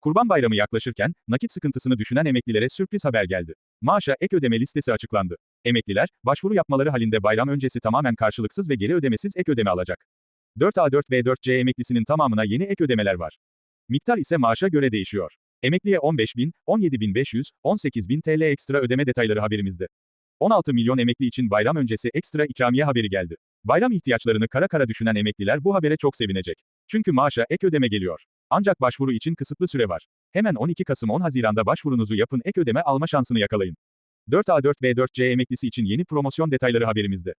Kurban Bayramı yaklaşırken, nakit sıkıntısını düşünen emeklilere sürpriz haber geldi. Maaşa ek ödeme listesi açıklandı. Emekliler, başvuru yapmaları halinde bayram öncesi tamamen karşılıksız ve geri ödemesiz ek ödeme alacak. 4A4B4C emeklisinin tamamına yeni ek ödemeler var. Miktar ise maaşa göre değişiyor. Emekliye 15.000, 17.500, 18.000 TL ekstra ödeme detayları haberimizde. 16 milyon emekli için bayram öncesi ekstra ikramiye haberi geldi. Bayram ihtiyaçlarını kara kara düşünen emekliler bu habere çok sevinecek. Çünkü maaşa ek ödeme geliyor. Ancak başvuru için kısıtlı süre var. Hemen 12 Kasım 10 Haziran'da başvurunuzu yapın ek ödeme alma şansını yakalayın. 4A4B4C emeklisi için yeni promosyon detayları haberimizde.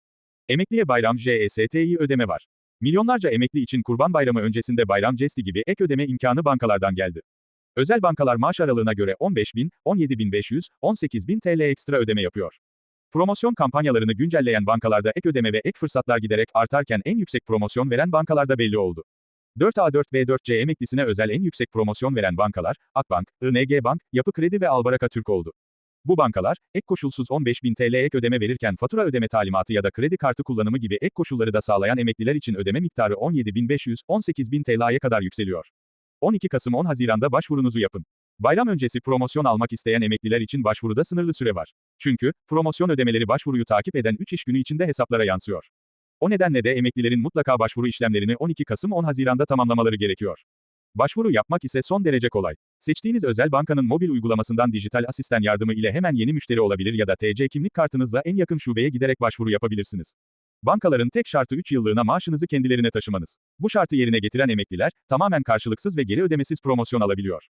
Emekliye bayram JESTİ ödeme var. Milyonlarca emekli için Kurban Bayramı öncesinde bayram jesti gibi ek ödeme imkanı bankalardan geldi. Özel bankalar maaş aralığına göre 15.000, 17.500, 18.000 TL ekstra ödeme yapıyor. Promosyon kampanyalarını güncelleyen bankalarda ek ödeme ve ek fırsatlar giderek artarken en yüksek promosyon veren bankalarda belli oldu. 4A4B4C emeklisine özel en yüksek promosyon veren bankalar, Akbank, ING Bank, Yapı Kredi ve Albaraka Türk oldu. Bu bankalar, ek koşulsuz 15.000 TL ek ödeme verirken fatura ödeme talimatı ya da kredi kartı kullanımı gibi ek koşulları da sağlayan emekliler için ödeme miktarı 17.500, 18.000 TL'ye kadar yükseliyor. 12 Kasım 10 Haziran'da başvurunuzu yapın. Bayram öncesi promosyon almak isteyen emekliler için başvuruda sınırlı süre var. Çünkü, promosyon ödemeleri başvuruyu takip eden 3 iş günü içinde hesaplara yansıyor. O nedenle de emeklilerin mutlaka başvuru işlemlerini 12 Kasım 10 Haziran'da tamamlamaları gerekiyor. Başvuru yapmak ise son derece kolay. Seçtiğiniz özel bankanın mobil uygulamasından dijital asistan yardımı ile hemen yeni müşteri olabilir ya da TC kimlik kartınızla en yakın şubeye giderek başvuru yapabilirsiniz. Bankaların tek şartı 3 yıllığına maaşınızı kendilerine taşımanız. Bu şartı yerine getiren emekliler, tamamen karşılıksız ve geri ödemesiz promosyon alabiliyor.